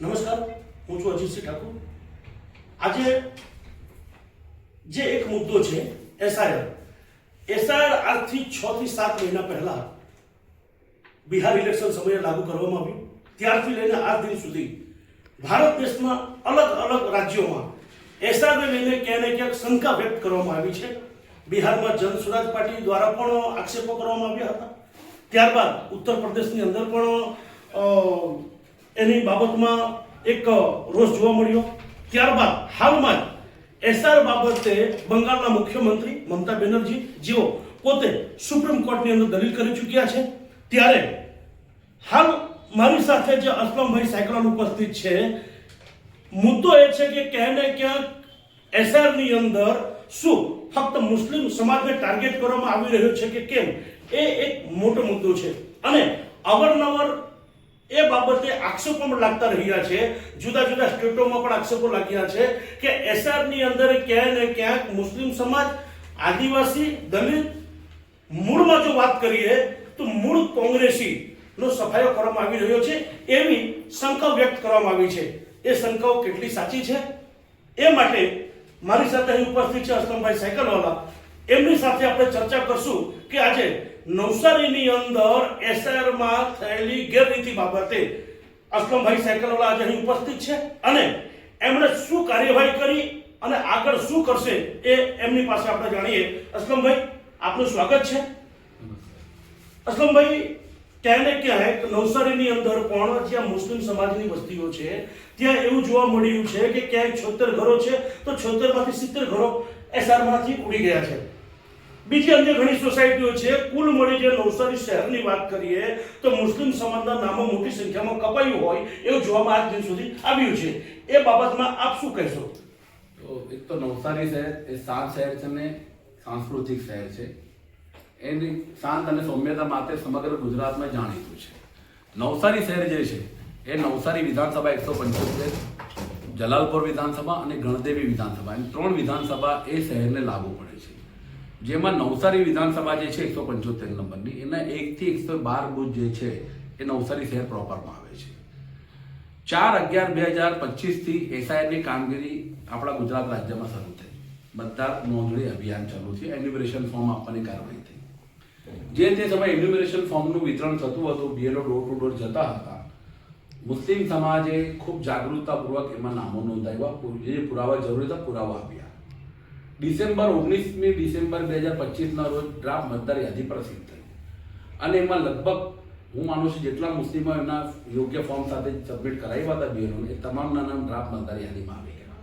નમસ્કાર, હું છું અજીતસિંહ ઠાકુર. આજે જે એક મુદ્દો છે એસઆરએલ એસઆરએલ આજથી છ થી સાત મહિના પહેલા બિહાર ઇલેક્શન સમયે લાગુ કરવામાં આવ્યું. ત્યારથી લઈને આજ દિન સુધી ભારત દેશમાં અલગ અલગ રાજ્યોમાં એસઆરને લઈને ક્યાંય ને ક્યાંક શંકા વ્યક્ત કરવામાં આવી છે. બિહારમાં જન સ્વરાજ પાર્ટી દ્વારા પણ આક્ષેપો કરવામાં આવ્યા હતા. ત્યારબાદ ઉત્તર પ્રદેશની અંદર પણ એની બાબતમાં એક રોષ જોવા મળ્યો. ત્યારબાદ હાલમાં જ એસઆર બાબતે બંગાળના મુખ્યમંત્રી મમતા બેનર્જી જેઓ પોતે સુપ્રીમ કોર્ટની અંદર દલીલ કરી ચૂક્યા છે. ત્યારે હાલ મારી સાથે જે અસલમભાઈ સાયકલોન ઉપસ્થિત છે, મુદ્દો એ છે કે ક્યાંય ને ક્યાંક એસઆરની અંદર શું ફક્ત મુસ્લિમ સમાજને ટાર્ગેટ કરવામાં આવી રહ્યો છે કે કેમ? એ એક મોટો મુદ્દો છે. અને અવારનવાર એ બાબતે આક્ષેપો પણ લાગતા રહ્યા છે. જુદા જુદા સ્ટેટોમાં પણ આક્ષેપો લાગ્યા છે કે એસઆરની અંદર ક્યાંય ને ક્યાંક મુસ્લિમ સમાજ, આદિવાસી, દલિત, મૂળમાં જો વાત કરીએ તો મૂળ કોંગ્રેસી નો સફાયો કરવામાં આવી રહ્યો છે એવી શંકા વ્યક્ત કરવામાં આવી છે. એ શંકાઓ કેટલી સાચી છે? એ માટે મારી સાથે અહીં ઉપસ્થિત છે અસલમભાઈ સાયકલવાલા. એમની સાથે આપણે ચર્ચા કરશું કે આજે નવસારીની અંદર એસઆરમાં થયેલી ગેરરીતિ બાબતે અસલમભાઈ સાયકલવાલા આજે અહીં ઉપસ્થિત છે અને એમણે શું કાર્યવાહી કરી અને આગળ શું કરશે એ એમની પાસે આપણે જાણીએ. અસલમભાઈ આપનું સ્વાગત છે. અસલમભાઈ ક્યાંય ક્યાંય નવસારીની અંદર પણ જ્યાં મુસ્લિમ સમાજની વસ્તીઓ છે, ત્યાં એવું જોવા મળ્યું છે કે ક્યાંય છોતેર ઘરો છે, તો છોતેરમાંથી સિત્તેર ઘરો એસઆરમાંથી ઉડી ગયા છે. બીજી અન્ય ઘણી સોસાયટીઓ છે. કુલ મળી જે નવસારી શહેરની વાત કરીએ, તો મુસ્લિમ સમાજના નામો મોટી સંખ્યામાં કપાયું હોય એવું જોવામાં આજ દિન સુધી આવ્યું છે. એ બાબતમાં આપ શું કહેશો? તો એક તો નવસારી શહેર, એ શાંત શહેર છે ને, સાંસ્કૃતિક શહેર છે. એની શાંત અને સૌમ્યતા માટે સમગ્ર ગુજરાતમાં જાણીતું છે. નવસારી શહેર જે છે, એ નવસારી વિધાનસભા એકસો પંચોતેર, જલાલપુર વિધાનસભા અને ગણદેવી વિધાનસભા એમ ત્રણ વિધાનસભા એ શહેરને લાગુ પડે છે. જેમાં નવસારી વિધાનસભા જે છે એકસો પંચોતેર નંબરની, એના એકથી એકસો બાર બુથ જે છે એ નવસારી શહેર પ્રોપરમાં આવે છે. ચાર અગિયાર બે હજાર પચીસથી એસઆઈઆરની કામગીરી આપણા ગુજરાત રાજ્યમાં શરૂ થઈ. બધા નોંધણી અભિયાન ચાલુ છે એન્યુમરેશન ફોર્મ આપવાની કાર્યવાહી થઈ. જે તે સમયે એન્યુમરેશન ફોર્મનું વિતરણ થતું હતું બીએલઓ ડોર ટુ ડોર જતા હતા. મુસ્લિમ સમાજે ખૂબ જાગૃતતાપૂર્વક એમાં નામો નોંધાવ્યા જે પુરાવા જરૂરી હતા, પુરાવા આપ્યા. ડિસેમ્બર ઓગણીસમી ડિસેમ્બર બે હજાર પચીસના રોજ ડ્રાફ્ટ મતદાર યાદી પ્રસિદ્ધ થઈ. અને એમાં લગભગ, હું માનું છું જેટલા મુસ્લિમો એમના યોગ્ય ફોર્મ સાથે સબમિટ કરાવ્યા હતા બિયરોને એ તમામના નામ ડ્રાફ્ટ મતદાર યાદીમાં આવી ગયા.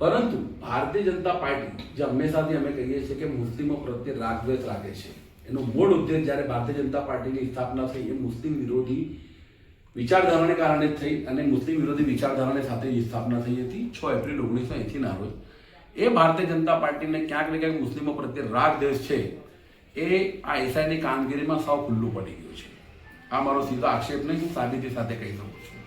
પરંતુ ભારતીય જનતા પાર્ટી, જે હંમેશાથી અમે કહીએ છીએ કે મુસ્લિમો પ્રત્યે રાગદ્વેષ રાખે છે, એનો મૂળ ઉદ્દેશ જ્યારે ભારતીય જનતા પાર્ટીની સ્થાપના થઈ, એ મુસ્લિમ વિરોધી વિચારધારાને કારણે થઈ અને મુસ્લિમ વિરોધી વિચારધારાને સાથે સ્થાપના થઈ હતી, છ એપ્રિલ ઓગણીસો એંસીના રોજ એ ભારતીય જનતા પાર્ટીને ક્યાંક ને ક્યાંક મુસ્લિમો પ્રત્યે રાગ દેશ છે, એ આ એસઆઈની કામગીરીમાં સાવ ખુલ્લું પડી ગયું છે. આ મારો સીધો આક્ષેપ નહીં, હું સાબિતી સાથે કહી શકું છું.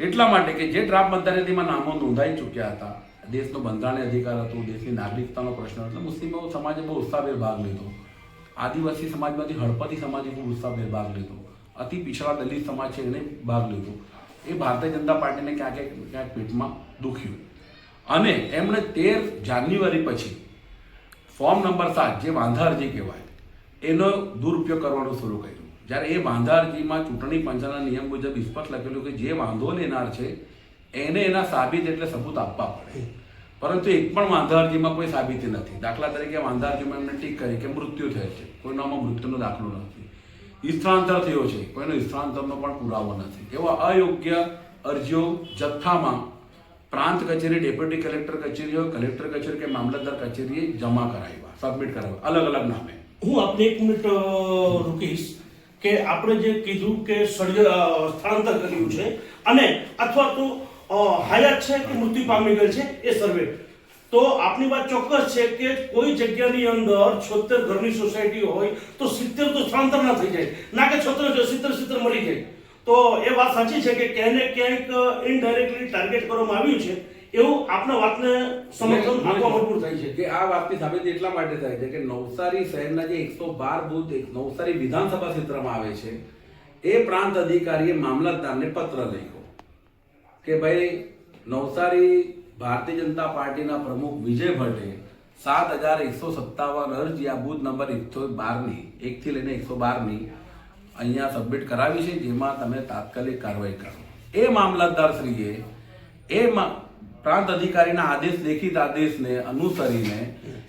એટલા માટે કે જે ડ્રાફ્ટ મતદારયાદીમાં નામો નોંધાઈ ચૂક્યા હતા, દેશનો બંધારણીય અધિકાર હતો, દેશની નાગરિકતાનો પ્રશ્ન હતો મુસ્લિમો સમાજે બહુ ઉત્સાહભેર ભાગ લીધો. આદિવાસી સમાજમાંથી હળપતિ સમાજે ખૂબ ઉત્સાહભેર ભાગ લીધો. અતિ પિછડા દલિત સમાજ છે, એને ભાગ લીધો. એ ભારતીય જનતા પાર્ટીને ક્યાંક ક્યાંક પેટમાં દુખ્યું. અને એમણે તેર જાન્યુઆરી પછી ફોર્મ નંબર સાત, જે વાંધા અરજી કહેવાય, એનો દુરુપયોગ કરવાનું શરૂ કર્યું. જ્યારે એ વાંધા ચૂંટણી પંચના નિયમ મુજબ સ્પષ્ટ લખેલું કે જે વાંધો લેનાર છે, એને એના સાબિત એટલે સબૂત આપવા પડે. પરંતુ એક પણ વાંધા કોઈ સાબિતી નથી. દાખલા તરીકે વાંધા એમને ટીક કરી કે મૃત્યુ થયેલ છે. કોઈનામાં મૃત્યુનો દાખલો નથી. સ્થળાંતર થયો છે. કોઈનો સ્થળાંતરનો પણ પુરાવો નથી. એવા અયોગ્ય અરજીઓ જથ્થામાં પ્રાંત કચેરી, ડેપ્યુટી કલેક્ટર કચેરી હોય કલેક્ટર કચેરી કે મામલતદાર કચેરીએ જમા કરાવ્યા, સબમિટ કરાવ્યા, અલગ અલગ નામે. હું આપને એક મિનિટ રૂકીશ કે આપણે જે કીધું કે સ્થળાંતર કર્યું છે અને અથવા તો હયાત છે કે મૃત્યુ પામી ગયેલ છે એ સર્વે. તો આપની વાત ચોક્કસ છે કે કોઈ જગ્યાની અંદર છોતેર ઘરની સોસાયટી હોય તો સિત્તેર તો સ્થળાંતર ના થઈ જાય. ના કે છોતેર સિત્તેર સિત્તેર મળી જાય. તો એ વાત સાચી છે કે ક્યાંય ક્યાંક ઇનડાયરેક્ટલી ટાર્ગેટ કરવામાં આવ્યું છે એવું આપના વાતને સમર્થન આપવા મજબૂર થાય છે. કે આ વાતની સાબિતી એટલા માટે થાય છે કે નવસારી શહેરના જે એકસો બાર બુથ નવસારી વિધાનસભા ક્ષેત્રમાં આવે છે એ પ્રાંત અધિકારીએ મામલતદારને પત્ર લખ્યો કે ભાઈ નવસારી ભારતીય જનતા પાર્ટીના પ્રમુખ વિજય ભટ્ટે સાત હજાર એકસો સત્તાવન અરજી આ બુથ નંબર એકસો બારની એકથી લઈને એકસો બારની અહીંયા સબમિટ કરાવી છે, જેમાં તમે તાત્કાલિક કાર્યવાહી કરો. એ મામલતદારશ્રીએ એ પ્રાંત અધિકારીના આદેશ, લેખિત આદેશને અનુસરીને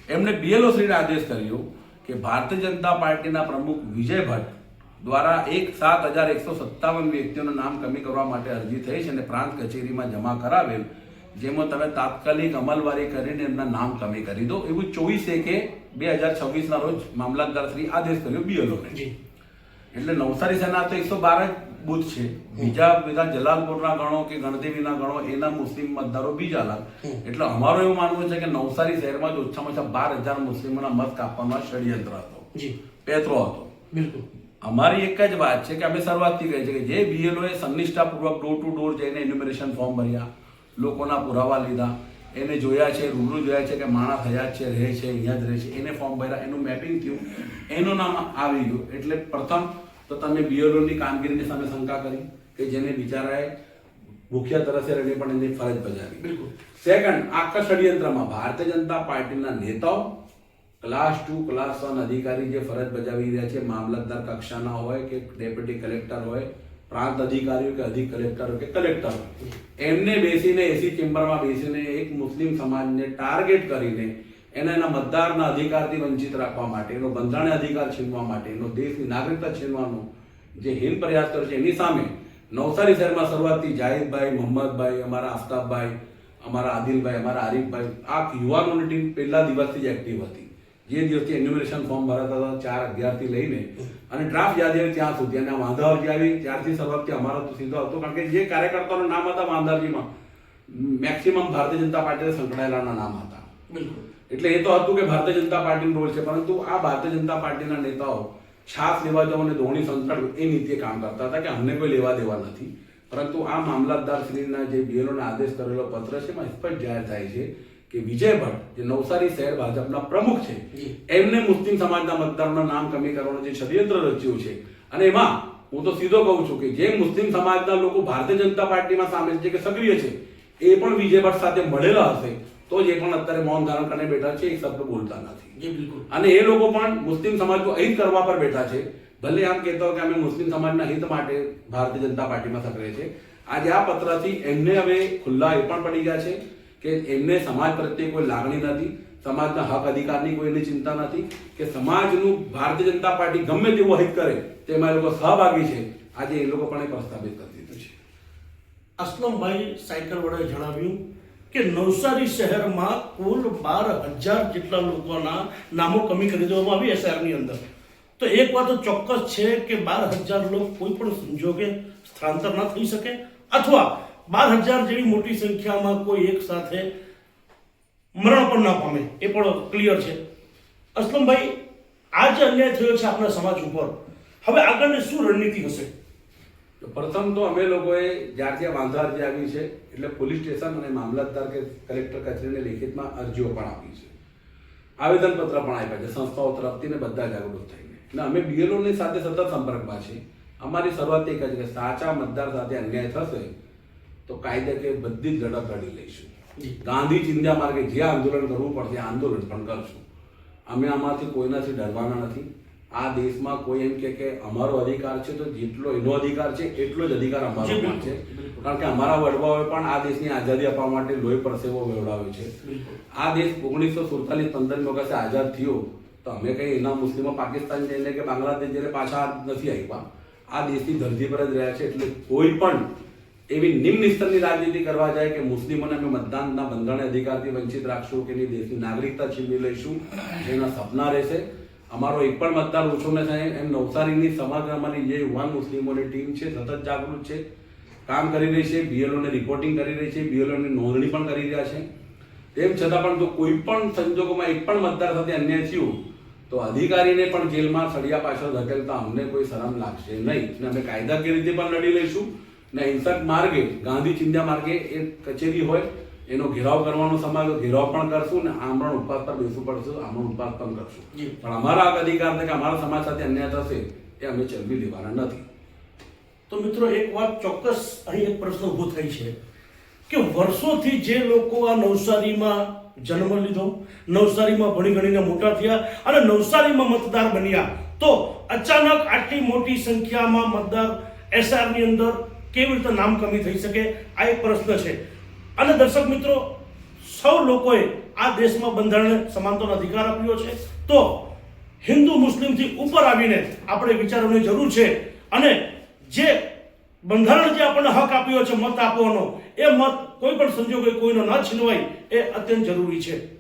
એમણે બીએલઓ શ્રીને આદેશ કર્યો કે ભારતીય જનતા પાર્ટીના પ્રમુખ વિજય ભટ્ટ દ્વારા એક સાત હજાર એકસો સત્તાવન વ્યક્તિઓનું નામ કમી કરવા માટે અરજી થઈ છે અને પ્રાંત કચેરીમાં જમા કરાવેલ, જેમાં તમે તાત્કાલિક અમલવારી કરીને એમના નામ કમી કરી દો. એવું ચોવીસ એકે બે હજાર છવ્વીસના રોજ મામલતદાર શ્રી આદેશ કર્યો બીએલઓને એટલે નવસારી સેના તો એકસો બાર જ બુથ છે. બીજા બધા જલાલપુરના ગણો કે ગણદેવીના ગણો એના મુસ્લિમ મતદારો બીજા લાગ એટલે અમારું એવું માનવું છે કે નવસારી શહેરમાં જ ઓછામાં ઓછા બાર હજાર મુસ્લિમોના મત કાપવાનો ષડયંત્ર હતો. પેતરો હતો. બિલકુલ. અમારી એક જ વાત છે કે અમે શરૂઆતથી કહી છે કે જે BLO એ સંનિષ્ઠાપૂર્વક ડોર ટુ ડોર જઈને એન્યુમરેશન ફોર્મ ભર્યા લોકોના પુરાવા લીધા. એને જોયા છે રૂબરૂ જોયા છે કે માણસ હયાત છે રહે છે અહીંયા જ રહે છે. એને ફોર્મ ભર્યા એનું મેપિંગ થયું. એનું નામ આવી ગયું. એટલે પ્રથમ તો તમે BLO ની કામગીરીની સામે શંકા કરી કે જેને બિચારાએ ભૂખ્યા તરસે રહીને પણ એની ફરજ બજાવી. બિલકુલ. સેકન્ડ આખા ષડયંત્રમાં ભારતીય જનતા પાર્ટીના નેતાઓ ક્લાસ ટુ ક્લાસ વન અધિકારી જે ફરજ બજાવી રહ્યા છે મામલતદાર કક્ષાના હોય કે ડેપ્યુટી કલેક્ટર હોય પ્રાંત અધિકારીઓ કે અધિક કલેક્ટરો કે કલેક્ટર. એમને બેસીને એસી ચેમ્બરમાં બેસીને એક મુસ્લિમ સમાજને ટાર્ગેટ કરીને એના એના મતદારના અધિકારથી વંચિત રાખવા માટે એનો બંધારણીય અધિકાર છીનવા માટે એનો દેશની નાગરિકતા છીનવાનો જે હિન પ્રયાસ કર્યો છે, એની સામે નવસારી શહેરમાં શરૂઆતથી જાહિદભાઈ, મોહમ્મદભાઈ, અમારા આફતાબભાઈ, અમારા આદિલભાઈ, અમારા આરીફભાઈ આ યુવાનોની ટીમ પહેલા દિવસથી જ એક્ટિવ હતી. જે દિવસથી એન્યુમરેશન ફોર્મ ભરાતા હતા ચાર અગિયારથી લઈને અને ડ્રાફ્ટ યાદી ત્યાં સુધી. અને વાંધાવજી આવી ત્યારથી શરૂઆતથી અમારો તો સીધો હતો કારણ કે જે કાર્યકર્તાઓનું નામ હતા વાંધાવજીમાં મેક્સિમમ ભારતીય જનતા પાર્ટીને સંકળાયેલાના નામ હતા. બિલકુલ. એટલે એ તો હતું કે ભારતીય જનતા પાર્ટીનો રોલ છે પરંતુ આ ભારતીય જનતા પાર્ટીના નેતાઓ છાસ લેવા જવા અને ધોણી સંતાડવું એ નીતિએ કામ કરતા હતા કે અમને કોઈ લેવા દેવા નથી. પરંતુ આ મામલતદાર શ્રીના જે બીએલઓના આદેશ કરેલો પત્ર છે એમાં સ્પષ્ટ જાહેર થાય છે કે વિજય ભટ્ટ જે નવસારી શહેર ભાજપના પ્રમુખ છે એમને મુસ્લિમ સમાજના મતદારોના નામ કમી કરવાનું જે ષડયંત્ર રચ્યું છે. અને એમાં હું તો સીધો કહું છું કે જે મુસ્લિમ સમાજના લોકો ભારતીય જનતા પાર્ટીમાં સામેલ છે કે સક્રિય છે એ પણ વિજય ભટ્ટ સાથે મળેલા હશે તો જે પણ અત્યારે મૌન ધારણ કરીને બેઠા છે એ શબ્દ બોલતા નથી. બિલકુલ. અને એ લોકો પણ મુસ્લિમ સમાજનું અહિત કરવા પર બેઠા છે. ભલે આમ કહેતા હોય કે અમે મુસ્લિમ સમાજના હિત માટે ભારતીય જનતા પાર્ટીમાં સક્રિય છે. આજે આ પત્રથી એમને હવે ખુલ્લા એ પણ પડી ગયા છે. કે એમને સમાજ પ્રત્યે કોઈ લાગણી નથી, સમાજના હક અધિકારની કોઈ એની ચિંતા નથી, કે સમાજનું ભારતીય જનતા પાર્ટી ગમે તેવું હિત કરે, તેમાં એ લોકો સહભાગી છે. આજે એ લોકો પણ એ પ્રસ્થાપિત કરી દીધું છે. અસલમભાઈ વડે જણાવ્યું કે નવસારી શહેરમાં કુલ બાર હજાર જેટલા લોકોના નામો કમી કરી દેવામાં આવી શહેરની અંદર. તો એક વાત તો ચોક્કસ છે કે બાર હજાર લોકો કોઈ પણ સંજોગે સ્થળાંતર ન થઈ શકે, અથવા બાર હજાર જેવી મોટી સંખ્યામાં કોઈ એક સાથે મરણ પણ ના પામે. એ પણ ક્લિયર છે. અસલમભાઈ, આ જે અન્યાય થયો છે આપણા સમાજ ઉપર, હવે આગળની શું રણનીતિ હશે? પ્રથમ તો અમે લોકોએ જ્યારથી આ વાંધા અરજી આવી છે, એટલે પોલીસ સ્ટેશન અને મામલતદાર કે કલેક્ટર કચેરીને લેખિતમાં અરજીઓ પણ આપી છે. આવેદનપત્ર પણ આપ્યા છે, સંસ્થાઓ તરફથી ને બધા જાગૃત થઈને. એટલે અમે બીએલઓની સાથે સતત સંપર્કમાં છીએ. અમારી શરૂઆત એક જ કે સાચા મતદાર સાથે અન્યાય થશે તો કાયદાકીય બધી જ લડત લડી લઈશું. ગાંધી ચિંધ્યા માર્ગે જે આંદોલન કરવું પડશે આંદોલન પણ કરશું. અમે આમાંથી કોઈનાથી ડરવાના નથી. આ દેશમાં કોઈ એમ કે કે અમારો અધિકાર છે તો જેટલો એનો અધિકાર છે એટલો જ અધિકાર અમારો પણ છે. કારણ કે અમારા વડવાઓએ પણ આ દેશની આઝાદી આપવા માટે લોહી પરસેવો વેવડાવ્યો છે. આ દેશ ઓગણીસો સુડતાલીસ પંદરમી ઓગસ્ટે આઝાદ થયો. તો અમે કંઈ એના મુસ્લિમો પાકિસ્તાન જઈને કે બાંગ્લાદેશ જઈને પાછા નથી આવ્યા. આ દેશની ધરતી પર જ રહ્યા છે એટલે કોઈ પણ એવી નિમ્ન સ્તરની રાજનીતિ કરવા જાય કે મુસ્લિમોને અમે મતદાનના બંધારણ અધિકારથી વંચિત રાખશું કે એની દેશની નાગરિકતા છીનવી લઈશું, એના સપના રહેશે. અમારો એક પણ મતદાર ઓછો ન થાય. એમ નવસારીની સમગ્ર અમારી જે યુવાન મુસ્લિમોની ટીમ છે, સતત જાગૃત છે, કામ કરી રહી છે, બીએલઓને રિપોર્ટિંગ કરી રહી છે, બીએલઓની નોંધણી પણ કરી રહ્યા છે. તેમ છતાં પણ જો કોઈ પણ સંજોગોમાં એક પણ મતદાર સાથે અન્યાય થયું, તો અધિકારીને પણ જેલમાં સળિયા પાછળ ધકેલતા અમને કોઈ શરમ લાગશે નહીં. અને અમે કાયદાકીય રીતે પણ લડી લઈશું. ને હિંસક માર્ગે ગાંધી ચિંધ્યા માર્ગે એ કચેરી હોય એનો ઘેરાવ કરવાનો સમાજ ઘેરાવ પણ કરશું ને આમરણ ઉપવાસ પર બેસવું પડશે આમરણ ઉપવાસ પણ કરશું પણ અમારા અધિકાર કે અમારા સમાજ સાથે અન્યાય થશે એ અમે ચલવી લેવાના નથી. તો મિત્રો એક વાત ચોક્કસ અહીં એક પ્રશ્ન ઊભો થઈ છે કે વર્ષોથી જે લોકો આ નવસારીમાં જન્મ લીધો નવસારીમાં ભણી ગણીને મોટા થયા અને નવસારીમાં મતદાર બન્યા તો અચાનક આટલી મોટી સંખ્યામાં મતદાર એસઆરની અંદર કેવી રીતે નામ કમી થઈ શકે, આ એક પ્રશ્ન છે. અને દર્શક મિત્રો, સૌ લોકોએ આ દેશમાં બંધારણે સમાનતાનો અધિકાર આપ્યો છે. તો હિન્દુ, મુસ્લિમથી ઉપર આવીને આપણે વિચારવાની જરૂર છે. અને જે બંધારણ જે આપણને હક આપ્યો છે, મત આપવાનો, એ મત કોઈ પણ સંજોગોએ કોઈનો ન છીનવાય, એ અત્યંત જરૂરી છે.